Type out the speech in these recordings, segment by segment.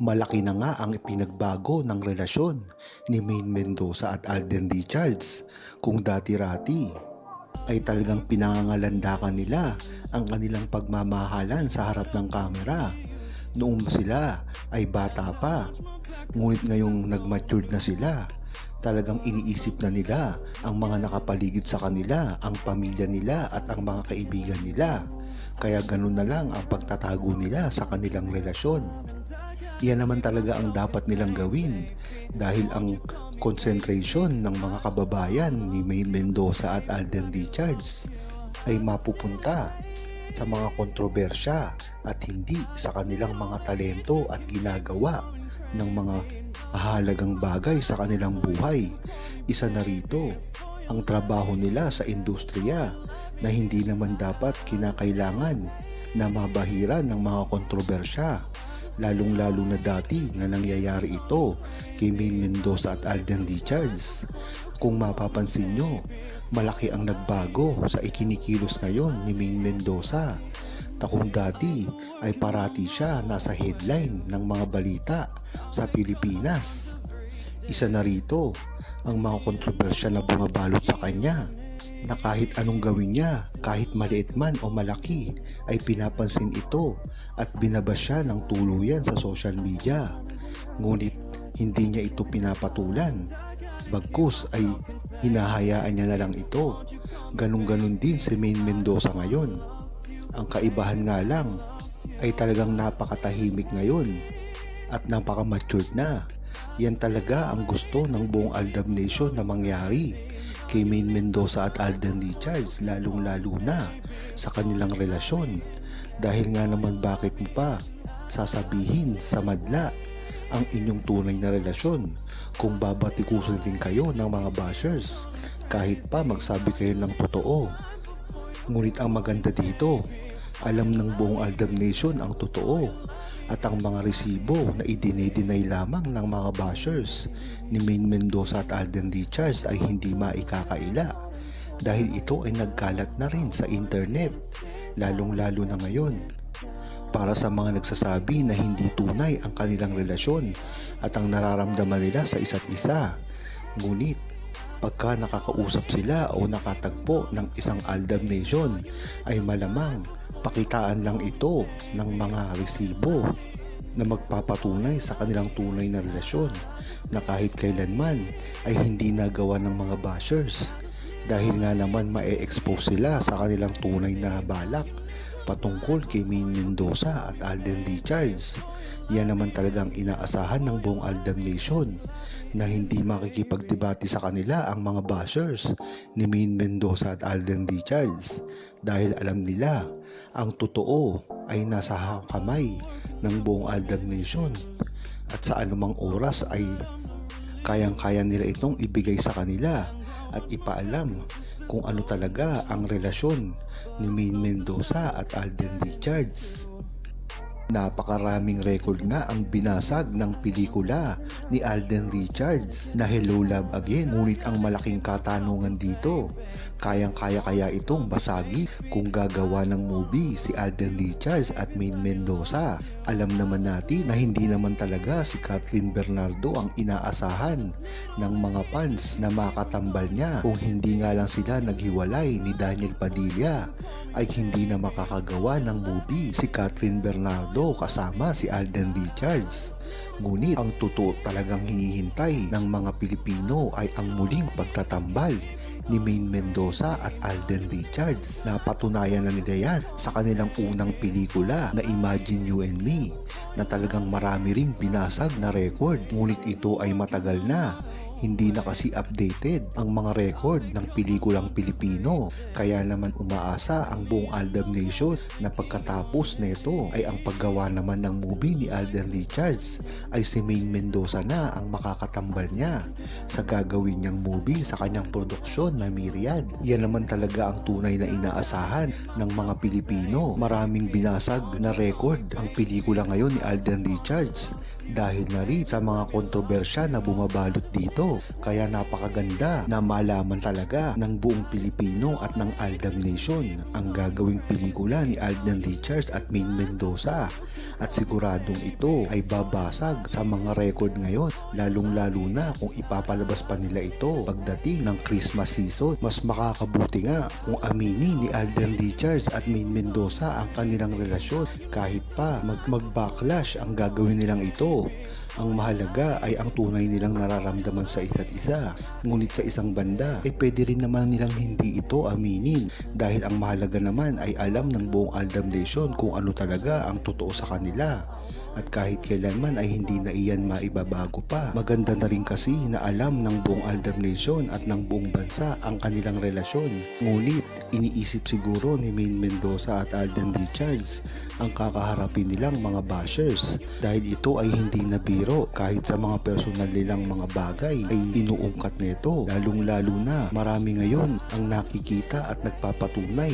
Malaki na nga ang ipinagbago ng relasyon ni Maine Mendoza at Alden Richards kung dati-rati ay talagang pinangangalandakan nila ang kanilang pagmamahalan sa harap ng kamera noong sila ay bata pa. Ngunit ngayong nag-matured na sila, talagang iniisip na nila ang mga nakapaligid sa kanila, ang pamilya nila at ang mga kaibigan nila. Kaya ganun na lang ang pagtatago nila sa kanilang relasyon. Yan naman talaga ang dapat nilang gawin dahil ang concentration ng mga kababayan ni Maine Mendoza at Alden Richards ay mapupunta sa mga kontrobersya at hindi sa kanilang mga talento at ginagawa ng mga mahalagang bagay sa kanilang buhay. Isa na rito ang trabaho nila sa industriya na hindi naman dapat kinakailangan na mabahiran ng mga kontrobersya lalong-lalo na dati na nangyayari ito kay Maine Mendoza at Alden Richards. Kung mapapansin nyo, malaki ang nagbago sa ikinikilos ngayon ni Maine Mendoza na kung dati ay parati siya nasa headline ng mga balita sa Pilipinas. Isa na rito ang mga kontrobersya na bumabalot sa kanya na kahit anong gawin niya, kahit maliit man o malaki, ay pinapansin ito at binabas siya ng tuluyan sa social media. Ngunit hindi niya ito pinapatulan. Bagkus ay hinahayaan niya na lang ito. Ganun-ganun din si Maine Mendoza ngayon. Ang kaibahan nga lang ay talagang napakatahimik ngayon at napaka-matured na. Yan talaga ang gusto ng buong Aldab Nation na mangyari kay Maine Mendoza at Alden Richards lalong lalo na sa kanilang relasyon. Dahil nga naman bakit mo pa sasabihin sa madla ang inyong tunay na relasyon kung babatikusin din kayo ng mga bashers kahit pa magsabi kayo ng totoo. Ngunit ang maganda dito alam ng buong Aldab Nation ang totoo at ang mga resibo na idinay-deny lamang ng mga bashers ni Maine Mendoza at Alden Richards ay hindi maikakaila dahil ito ay nagkalat na rin sa internet lalong-lalo na ngayon para sa mga nagsasabi na hindi tunay ang kanilang relasyon at ang nararamdaman nila sa isa't isa. Ngunit pagka nakakausap sila o nakatagpo ng isang Aldab Nation ay malamang pakitaan lang ito ng mga resibo na magpapatunay sa kanilang tunay na relasyon na kahit kailanman ay hindi nagawa ng mga bashers. Dahil nga naman ma-expose sila sa kanilang tunay na balak patungkol kay Maine Mendoza at Alden Richards. Yan naman talagang inaasahan ng buong Aldam Nation na hindi makikipagdebate sa kanila ang mga bashers ni Maine Mendoza at Alden Richards dahil alam nila ang totoo ay nasa kamay ng buong Aldam Nation at sa anumang oras ay kayang-kaya nila itong ibigay sa kanila at ipaalam kung ano talaga ang relasyon ni Maine Mendoza at Alden Richards. Napakaraming record nga ang binasag ng pelikula ni Alden Richards na Hello Love Again. Ngunit ang malaking katanungan dito, kayang-kaya kaya itong basagi kung gagawa ng movie si Alden Richards at Maine Mendoza. Alam naman natin na hindi naman talaga si Kathleen Bernardo ang inaasahan ng mga fans na makatambal niya kung hindi nga lang sila naghiwalay ni Daniel Padilla ay hindi na makakagawa ng movie si Kathleen Bernardo kasama si Alden Richards. Ngunit ang totoo talagang hinihintay ng mga Pilipino ay ang muling pagtatambal ni Maine Mendoza at Alden Richards. Napatunayan na nila yan sa kanilang unang pelikula na Imagine You and Me na talagang marami ring binasag na record. Ngunit ito ay matagal na. Hindi na kasi updated ang mga record ng pelikulang Pilipino. Kaya naman umaasa ang buong Aldab Nation na pagkatapos nito ay ang paggawa naman ng movie ni Alden Richards ay si Maine Mendoza na ang makakatambal niya sa gagawin niyang movie sa kanyang produksyon na Myriad. Yan naman talaga ang tunay na inaasahan ng mga Pilipino. Maraming binasag na record ang pelikula ngayon ni Alden Richards dahil na rin sa mga kontrobersya na bumabalot dito. Kaya napakaganda na malaman talaga ng buong Pilipino at ng Aldam Nation ang gagawing pelikula ni Alden Richards at Maine Mendoza at siguradong ito ay babasa mababasag sa mga record ngayon lalong-lalo na kung ipapalabas pa nila ito pagdating ng Christmas season. Mas makakabuti nga kung aminin ni Alden Richards at Main Mendoza ang kanilang relasyon kahit pa mag mag-backlash ang gagawin nilang ito. Ang mahalaga ay ang tunay nilang nararamdaman sa isa't isa. Ngunit sa isang banda ay pwede rin naman nilang hindi ito aminin dahil ang mahalaga naman ay alam ng buong Aldam Nation kung ano talaga ang totoo sa kanila. At kahit kailanman ay hindi na iyan maibabago pa. Maganda na rin kasi na alam ng buong Aldam Nation at ng buong bansa ang kanilang relasyon. Ngunit iniisip siguro ni Main Mendoza at Alden Richards ang kakaharapin nilang mga bashers dahil ito ay hindi na biro kahit sa mga personal nilang mga bagay ay inuungkat nito lalong lalo na marami ngayon ang nakikita at nagpapatunay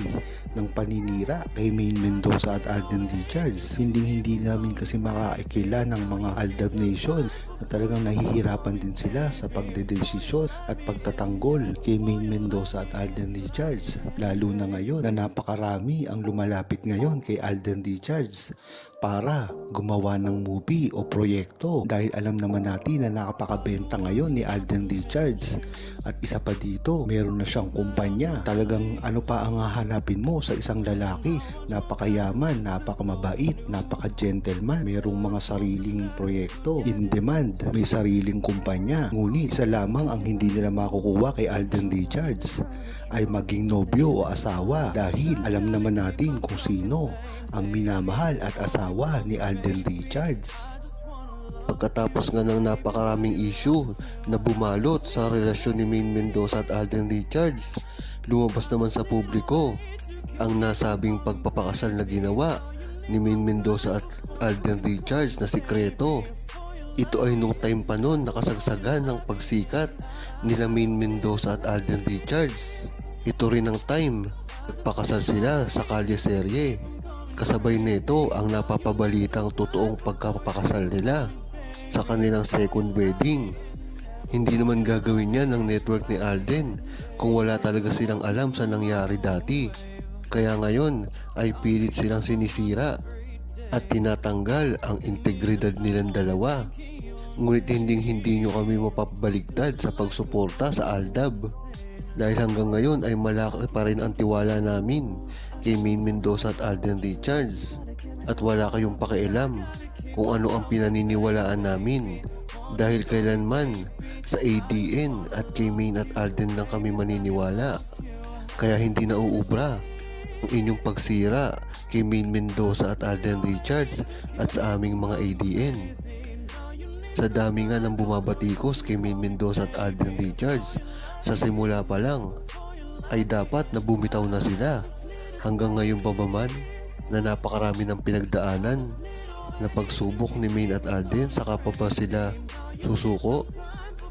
ng paninira kay Main Mendoza at Alden Richards hindi hindi namin kasi makaikila ng mga Aldab Nation na talagang nahihirapan din sila sa pagdedesisyon at pagtatanggol kay Main Mendoza at Alden Richards. Lalo na ngayon na napakarami ang lumalapit ngayon kay Alden Richards para gumawa ng movie o proyekto. Dahil alam naman natin na nakapakabenta ngayon ni Alden Richards. At isa pa dito meron na siyang kumpanya. Talagang ano pa ang hahanapin mo sa isang lalaki? Napakayaman, napakamabait, napaka-gentleman merong mga sariling proyekto in demand, may sariling kumpanya ngunit isa lamang ang hindi nila makukuha kay Alden Richards ay maging nobyo o asawa dahil alam naman natin kung sino ang minamahal at asawa ni Alden Richards. Pagkatapos nga ng napakaraming issue na bumalot sa relasyon ni Main Mendoza at Alden Richards, lumabas naman sa publiko ang nasabing pagpapakasal na ginawa ni Main Mendoza at Alden Richards na sikreto. Ito ay nung time pa noon nakasagsagan ng pagsikat nila Main Mendoza at Alden Richards. Ito rin ang time nagpakasal sila sa Kalye Serye. Kasabay nito ang napapabalitang totoong pagkapakasal nila sa kanilang second wedding. Hindi naman gagawin yan ng network ni Alden kung wala talaga silang alam sa nangyari dati. Kaya ngayon ay pilit silang sinisira at tinatanggal ang integridad nilang dalawa. Ngunit hindi hindi nyo kami mapapaligtad sa pagsuporta sa Aldab. Dahil hanggang ngayon ay malaki pa rin ang tiwala namin kay Main Mendoza at Alden Richards. At wala kayong pakialam kung ano ang pinaniniwalaan namin. Dahil kailanman sa ADN at kay Main at Alden lang kami maniniwala. Kaya hindi na uubra ang inyong pagsira kay Main Mendoza at Alden Richards at sa aming mga ADN. Sa dami nga ng bumabatikos kay Main Mendoza at Alden Richards, sa simula pa lang ay dapat na bumitaw na sila. Hanggang ngayon pa ba man na napakarami ng pinagdaanan na pagsubok ni Main at Alden saka pa ba sila susuko?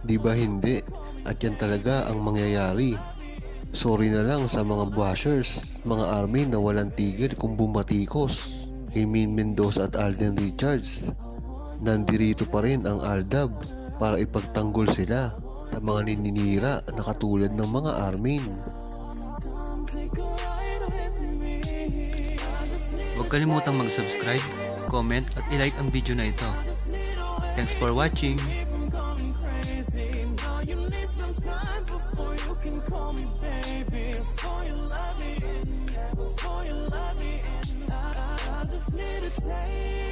Di ba hindi? At yan talaga ang mangyayari. Sorry na lang sa mga bashers, mga army na walang tigil kung bumatikos kay Main Mendoza at Alden Richards. Nandirito pa rin ang Aldab para ipagtanggol sila sa mga nininira na katulad ng mga Armin. Huwag kalimutang mag-subscribe, comment at ilike ang video na ito. Thanks for watching! take